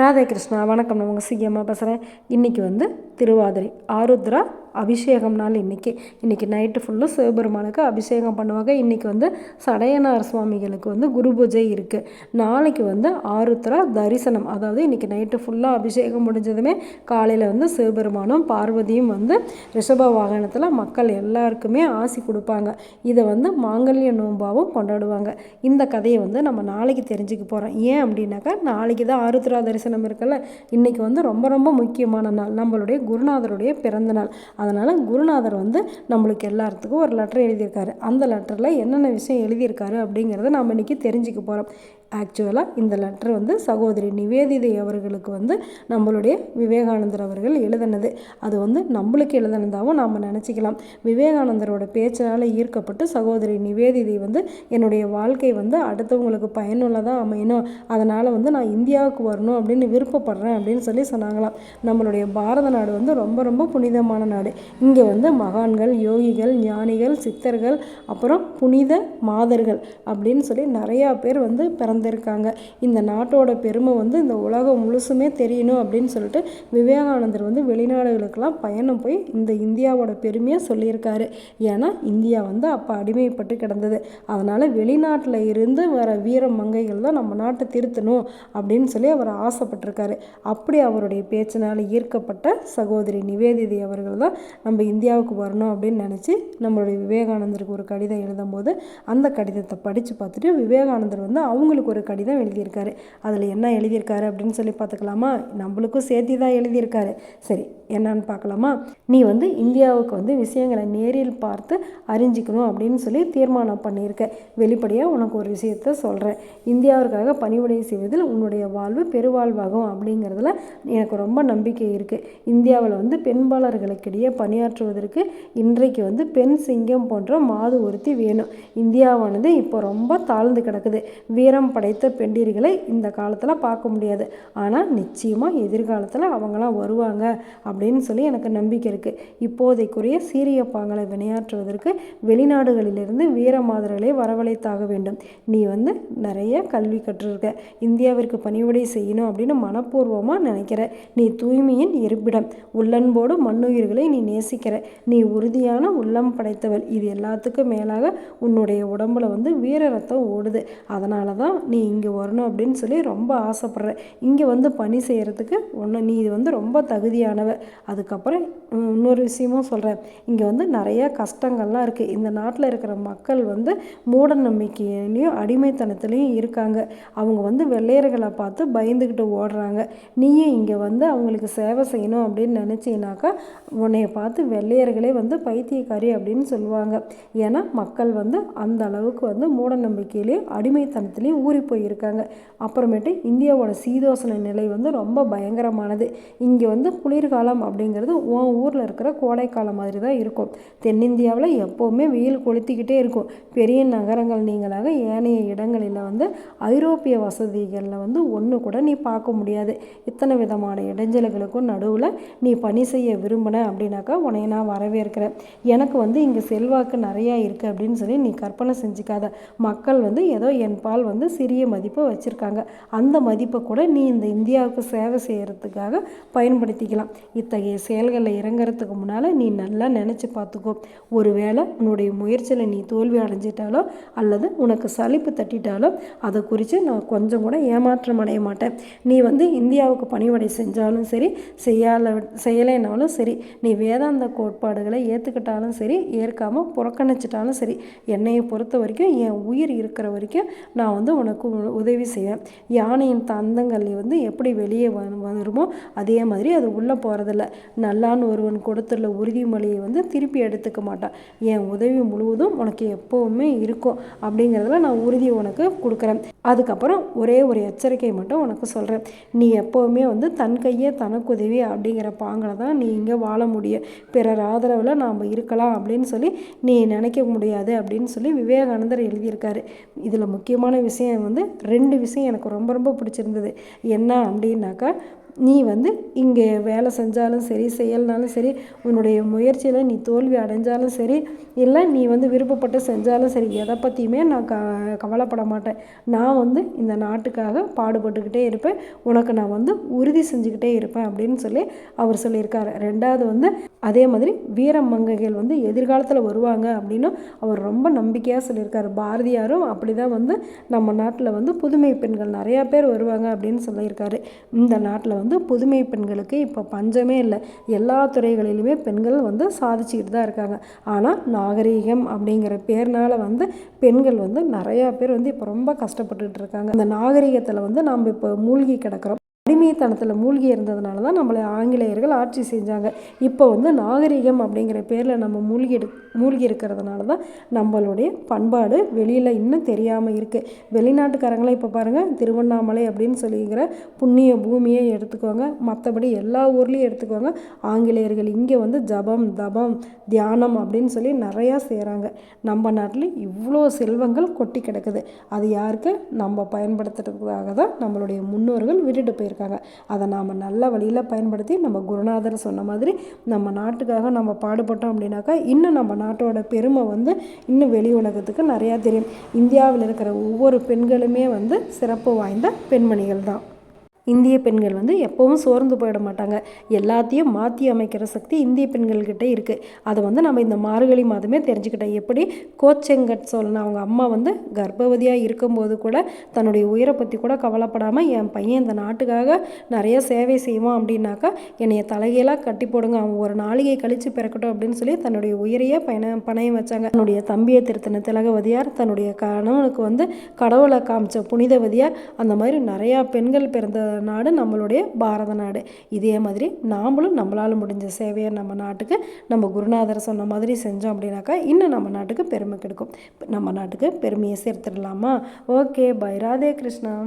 ராதே கிருஷ்ணா வணக்கம். நான் உங்கள் சிஎம்மா பேசுகிறேன் இன்றைக்கி வந்து திருவாதிரை ஆருத்ரா அபிஷேகம் நாள் இன்றைக்கி இன்றைக்கி நைட்டு ஃபுல்லும் சிவபெருமானுக்கு அபிஷேகம் பண்ணுவாங்க. இன்றைக்கி வந்து சடையனார் சுவாமிகளுக்கு வந்து குரு பூஜை இருக்குது நாளைக்கு வந்து ஆருத்ரா தரிசனம். அதாவது இன்றைக்கி நைட்டு ஃபுல்லாக அபிஷேகம் முடிஞ்சதுமே காலையில் வந்து சிவபெருமானும் பார்வதியும் வந்து ரிஷப வாகனத்தில் மக்கள் எல்லாருக்குமே ஆசி கொடுப்பாங்க. இதை வந்து மாங்கல்ய நோம்பாவும் கொண்டாடுவாங்க. இந்த கதையை வந்து நம்ம நாளைக்கு தெரிஞ்சுக்க போகிறோம் ஏன் அப்படின்னாக்கா நாளைக்கு தான் ஆருத்ரா தரிசனம் இருக்குல்ல. இன்றைக்கி வந்து ரொம்ப ரொம்ப முக்கியமான நாள். நம்மளுடைய குருநாதருடைய பிறந்த நாள். அதனால் குருநாதர் வந்து நம்மளுக்கு எல்லாத்துக்கும் ஒரு லெட்டர் எழுதியிருக்காரு. அந்த லெட்டரில் என்னென்ன விஷயம் எழுதியிருக்காரு அப்படிங்கிறத நம்ம இன்றைக்கி தெரிஞ்சுக்க போகிறோம் ஆக்சுவலாக இந்த லெட்டர் வந்து சகோதரி நிவேதிதை அவர்களுக்கு வந்து நம்மளுடைய விவேகானந்தர் அவர்கள் எழுதினது. அது வந்து நம்மளுக்கு எழுதினதாகவும் நாம் நினச்சிக்கலாம். விவேகானந்தரோட பேச்சினால் ஈர்க்கப்பட்டு சகோதரி நிவேதிதை வந்து என்னுடைய வாழ்க்கை வந்து அடுத்தவங்களுக்கு பயனுள்ளதாக அமையணும். அதனால் வந்து நான் இந்தியாவுக்கு வரணும் அப்படின்னு விருப்பப்படுறேன் அப்படின்னு சொல்லி சொன்னாங்களாம். நம்மளுடைய பாரத நாடு வந்து ரொம்ப ரொம்ப புனிதமான நாடு. இங்கே வந்து மகான்கள் யோகிகள் ஞானிகள் சித்தர்கள் அப்புறம் புனித மாதர்கள் அப்படின்னு சொல்லி நிறையா பேர் வந்து பிறந்த வந்திருக்காங்க. இந்த நாட்டோட பெருமை வந்து இந்த உலகம் முழுசுமே தெரியணும் அப்படின்னு சொல்லிட்டு விவேகானந்தர் வந்து வெளிநாடுகளுக்கெல்லாம் பயணம் போய் இந்த இந்தியாவோட பெருமையை சொல்லியிருக்காரு. ஏன்னா இந்தியா வந்து அப்போ அடிமைப்பட்டு கிடந்தது. அதனால் வெளிநாட்டில் இருந்து வர வீர மங்கைகள் தான் நம்ம நாட்டை திருத்தணும் அப்படின்னு சொல்லி அவர் ஆசைப்பட்டிருக்காரு. அப்படி அவருடைய பேச்சினால் ஈர்க்கப்பட்ட சகோதரி நிவேதிதை அவர்கள் தான் நம்ம இந்தியாவுக்கு வரணும் அப்படின்னு நினச்சி நம்மளுடைய விவேகானந்தருக்கு ஒரு கடிதம் எழுதும்போது அந்த கடிதத்தை படித்து பார்த்துட்டு விவேகானந்தர் வந்து அவங்களுக்கு ஒரு கடிதம் எழுதியிருக்காரு. அதில் என்ன எழுதியிருக்காரு அப்படின்னு சொல்லி பார்த்துக்கலாமா? நம்மளுக்கும் சேர்த்தி தான் எழுதியிருக்காரு. சரி என்னன்னு பார்க்கலாமா? நீ வந்து இந்தியாவுக்கு வந்து விஷயங்களை நேரில் பார்த்து அறிஞ்சிக்கணும் அப்படின்னு சொல்லி தீர்மானம் பண்ணியிருக்க. வெளிப்படையாக உனக்கு ஒரு விஷயத்த சொல்கிறேன் இந்தியாவிற்காக பணிவுடை செய்வதில் உன்னுடைய வாழ்வு பெருவாழ்வாகும் அப்படிங்கிறதுல எனக்கு ரொம்ப நம்பிக்கை இருக்குது இந்தியாவில் வந்து பெண்பாளர்களுக்கிடையே பணியாற்றுவதற்கு இன்றைக்கு வந்து பெண் சிங்கம் போன்ற மாது ஒருத்தி வேணும். இந்தியாவானது இப்போ ரொம்ப தாழ்ந்து கிடக்குது. வீரம் படைத்த பெண்டிர்களை இந்த காலத்தில் பார்க்க முடியாது. ஆனால் நிச்சயமாக எதிர்காலத்தில் அவங்களாம் வருவாங்க அப்படின்னு சொல்லி எனக்கு நம்பிக்கை இருக்குது இப்போதைக்குரிய சீரிய பாங்களை வினையாற்றுவதற்கு வெளிநாடுகளிலிருந்து வீரமாதர்களை வரவழைத்தாக வேண்டும். நீ வந்து நிறைய கல்வி கற்றிருக்க. இந்தியாவிற்கு பணிவிடை செய்யணும் அப்படின்னு மனப்பூர்வமாக நினைக்கிற. நீ தூய்மையின் இருப்பிடம். உள்ளன்போடு மண்ணுயிர்களை நீ நேசிக்கிற. நீ உறுதியான உள்ளம் படைத்தவள். இது எல்லாத்துக்கும் மேலாக உன்னுடைய உடம்புல வந்து வீர ரத்தம் ஓடுது. அதனால தான் நீ இங்கே வரணும் அப்படின்னு சொல்லி ரொம்ப ஆசைப்பட்ற. இங்கே வந்து பணி செய்கிறதுக்கு ஒன்று நீ இது வந்து ரொம்ப தகுதியானவ. அதுக்கப்புறம் இன்னொரு விஷயமும் சொல்கிறேன் இங்கே வந்து நிறைய கஷ்டங்கள்லாம் இருக்குது இந்த நாட்டில் இருக்கிற மக்கள் வந்து மூட நம்பிக்கையிலையும் அடிமைத்தனத்துலேயும் இருக்காங்க. அவங்க வந்து வெள்ளையர்களை பார்த்து பயந்துக்கிட்டு ஓடுறாங்க. நீயும் இங்கே வந்து அவங்களுக்கு சேவை செய்யணும் அப்படின்னு நினச்சினாக்கா உன்னைய பார்த்து வெள்ளையர்களே வந்து பைத்தியக்காரி அப்படின்னு சொல்லுவாங்க. ஏன்னா மக்கள் வந்து அந்த அளவுக்கு வந்து மூட நம்பிக்கையிலையும் அடிமைத்தனத்துலேயும் ஊறி போயிருக்காங்க. அப்புறமேட்டு இந்தியாவோட சீதோசன நிலை வந்து ரொம்ப பயங்கரமானது. இங்கே வந்து குளிர்காலம் அப்படிங்கிறது உன் ஊரில் இருக்கிற கோடைக்காலம் மாதிரி தான் இருக்கும். தென்னிந்தியாவில் எப்போவுமே வெயில் கொளுத்திக்கிட்டே இருக்கும். பெரிய நகரங்கள் நீங்களாக ஏனைய இடங்களில் வந்து ஐரோப்பிய வசதிகளில் வந்து ஒன்று கூட நீ பார்க்க முடியாது. இத்தனை விதமான இடைஞ்சல்களுக்கும் நடுவில் நீ பணி செய்ய விரும்பின அப்படின்னாக்கா உன்னை நான் வரவேற்கிறேன். எனக்கு வந்து இங்கே செல்வாக்கு நிறையா இருக்குது அப்படின்னு சொல்லி நீ கற்பனை செஞ்சுக்காத. மக்கள் வந்து ஏதோ என் பால் வந்து சிறிய மதிப்பை வச்சுருக்காங்க. அந்த மதிப்பை கூட நீ இந்த இந்தியாவுக்கு சேவை செய்கிறதுக்காக பயன்படுத்திக்கலாம். இத்தகைய செயல்களில் இறங்குறதுக்கு முன்னால் நீ நல்லா நினச்சி பார்த்துக்கோ ஒருவேளை உன்னுடைய முயற்சியில் நீ தோல்வி அடைஞ்சிட்டாலோ அல்லது உனக்கு சலிப்பு தட்டிட்டாலோ அதை குறித்து நான் கொஞ்சம் கூட ஏமாற்றம் அடைய மாட்டேன். நீ வந்து இந்தியாவுக்கு பணிவடை செஞ்சாலும் சரி செய்யால செய்யலைனாலும் சரி நீ வேதாந்த கோட்பாடுகளை ஏற்றுக்கிட்டாலும் சரி ஏற்காமல் புறக்கணிச்சிட்டாலும் சரி என்னையை பொறுத்த வரைக்கும் என் உயிர் இருக்கிற வரைக்கும் நான் வந்து உனக்கு உதவி செய்வேன். யானையின் தந்தங்கள் வந்து எப்படி வெளியே வருமோ அதே மாதிரி அது உள்ளே போகிறதில்ல நல்லான்னு ஒருவன் கொடுத்துள்ள உறுதிமொழியை வந்து திருப்பி எடுத்துக்க மாட்டான். என் உதவி முழுவதும் உனக்கு எப்போவுமே இருக்கும் அப்படிங்கிறதுல நான் உறுதி உனக்கு கொடுக்குறேன். அதுக்கப்புறம் ஒரே ஒரு எச்சரிக்கை மட்டும் உனக்கு சொல்கிறேன் நீ எப்போவுமே வந்து தன் கையே தனக்கு உதவி அப்படிங்கிற பாங்கில் தான் நீ இங்கே வாழ முடியும். பிறர் ஆதரவில் நாம் இருக்கலாம் அப்படின்னு சொல்லி நீ நினைக்க முடியாது அப்படின்னு சொல்லி விவேகானந்தர் எழுதியிருக்காரு. இதில் முக்கியமான விஷயம் வந்து ரெண்டு விஷயம் எனக்கு ரொம்ப ரொம்ப பிடிச்சிருந்தது. என்ன அப்படின்னாக்கா நீ வந்து இங்கே வேலை செஞ்சாலும் சரி செய்யலனாலும் சரி உன்னுடைய முயற்சியில் நீ தோல்வி அடைஞ்சாலும் சரி இல்லை நீ வந்து விருப்பப்பட்டு செஞ்சாலும் சரி எதை பற்றியுமே நான் க கவலைப்பட மாட்டேன். நான் வந்து இந்த நாட்டுக்காக பாடுபட்டுக்கிட்டே இருப்பேன். உனக்கு நான் வந்து உறுதி செஞ்சுக்கிட்டே இருப்பேன் அப்படின்னு சொல்லி அவர் சொல்லியிருக்காரு. ரெண்டாவது வந்து அதே மாதிரி வீரம் மங்கைகள் வந்து எதிர்காலத்தில் வருவாங்க அப்படின்னு அவர் ரொம்ப நம்பிக்கையாக சொல்லியிருக்காரு. பாரதியாரும் அப்படி தான் வந்து நம்ம நாட்டில் வந்து புதுமை பெண்கள் நிறையா பேர் வருவாங்க அப்படின்னு சொல்லியிருக்காரு. இந்த நாட்டில் வந்து புதுமை பெண்களுக்கு இப்போ பஞ்சமே இல்லை. எல்லா துறைகளிலுமே பெண்கள் வந்து சாதிச்சுக்கிட்டு தான் இருக்காங்க. ஆனால் நாகரீகம் அப்படிங்கிற பேர்னால் வந்து பெண்கள் வந்து நிறையா பேர் வந்து இப்போ ரொம்ப கஷ்டப்பட்டுட்டு இருக்காங்க. அந்த நாகரிகத்தில் வந்து நம்ம இப்போ மூழ்கி கிடக்கிறோம். அடிமைத்தனத்தில் மூழ்கி இருந்ததுனால தான் நம்மளை ஆங்கிலேயர்கள் ஆட்சி செஞ்சாங்க. இப்போ வந்து நாகரிகம் அப்படிங்கிற பேரில் நம்ம மூழ்கி மூழ்கி இருக்கிறதுனால தான் நம்மளுடைய பண்பாடு வெளியில் இன்னும் தெரியாமல் இருக்குது வெளிநாட்டுக்காரங்களாம் இப்போ பாருங்கள் திருவண்ணாமலை அப்படின்னு சொல்லிங்கிற புண்ணிய பூமியை எடுத்துக்கோங்க. மற்றபடி எல்லா ஊர்லேயும் எடுத்துக்கோங்க. ஆங்கிலேயர்கள் இங்கே வந்து ஜபம் தபம் தியானம் அப்படின்னு சொல்லி நிறையா செய்கிறாங்க நம்ம நாட்டில் இவ்வளோ செல்வங்கள் கொட்டி கிடக்குது. அது யாருக்கு? நம்ம பயன்படுத்துறதுக்காக தான் நம்மளுடைய முன்னோர்கள் விட்டுட்டு போயிருக்காங்க. அதை நாம் நல்ல வழியில் பயன்படுத்தி நம்ம குருநாதர் சொன்ன மாதிரி நம்ம நாட்டுக்காக நம்ம பாடுபட்டோம் அப்படின்னாக்கா இன்னும் நம்ம நாட்டோட பெருமை வந்து இன்னும் வெளி உலகத்துக்கு நிறையா தெரியும். இந்தியாவில் இருக்கிற ஒவ்வொரு பெண்களுமே வந்து சிறப்பு வாய்ந்த பெண்மணிகள் தான். இந்திய பெண்கள் வந்து எப்போவும் சோர்ந்து போயிட மாட்டாங்க. எல்லாத்தையும் மாற்றி அமைக்கிற சக்தி இந்திய பெண்கள்கிட்ட இருக்குது அதை வந்து நம்ம இந்த மார்கழி மாதமே தெரிஞ்சுக்கிட்டோம். எப்படி கோச்செங்கட் சோழன் அவங்க அம்மா வந்து கர்ப்பவதியாக இருக்கும்போது கூட தன்னுடைய உயிரை பற்றி கூட கவலைப்படாமல் என் பையன் இந்த நாட்டுக்காக நிறைய சேவை செய்வான் அப்படின்னாக்கா என்னைய தலைகீழாக கட்டி போடுங்க. அவன் ஒரு நாளிகை கழித்து பிறக்கட்டும் அப்படின்னு சொல்லி தன்னுடைய உயிரையே பயண பணயம் வச்சாங்க. தன்னுடைய தம்பியை திருத்தின திலகவதியார் தன்னுடைய கணவனுக்கு வந்து கடவுளை காமிச்ச புனிதவதியார் அந்த மாதிரி நிறையா பெண்கள் பிறந்த நாடு நம்மளுடைய பாரத நாடு. இதே மாதிரி நாமளும் நம்மளால் முடிஞ்ச சேவையை நம்ம நாட்டுக்கு நம்ம குருநாதர் சொன்ன மாதிரி செஞ்சோம் அப்படின்னாக்கா இன்னும் நம்ம நாட்டுக்கு பெருமை கிடைக்கும். நம்ம நாட்டுக்கு பெருமையை சேர்த்துடலாமா? Okay bye. ராதே கிருஷ்ணா.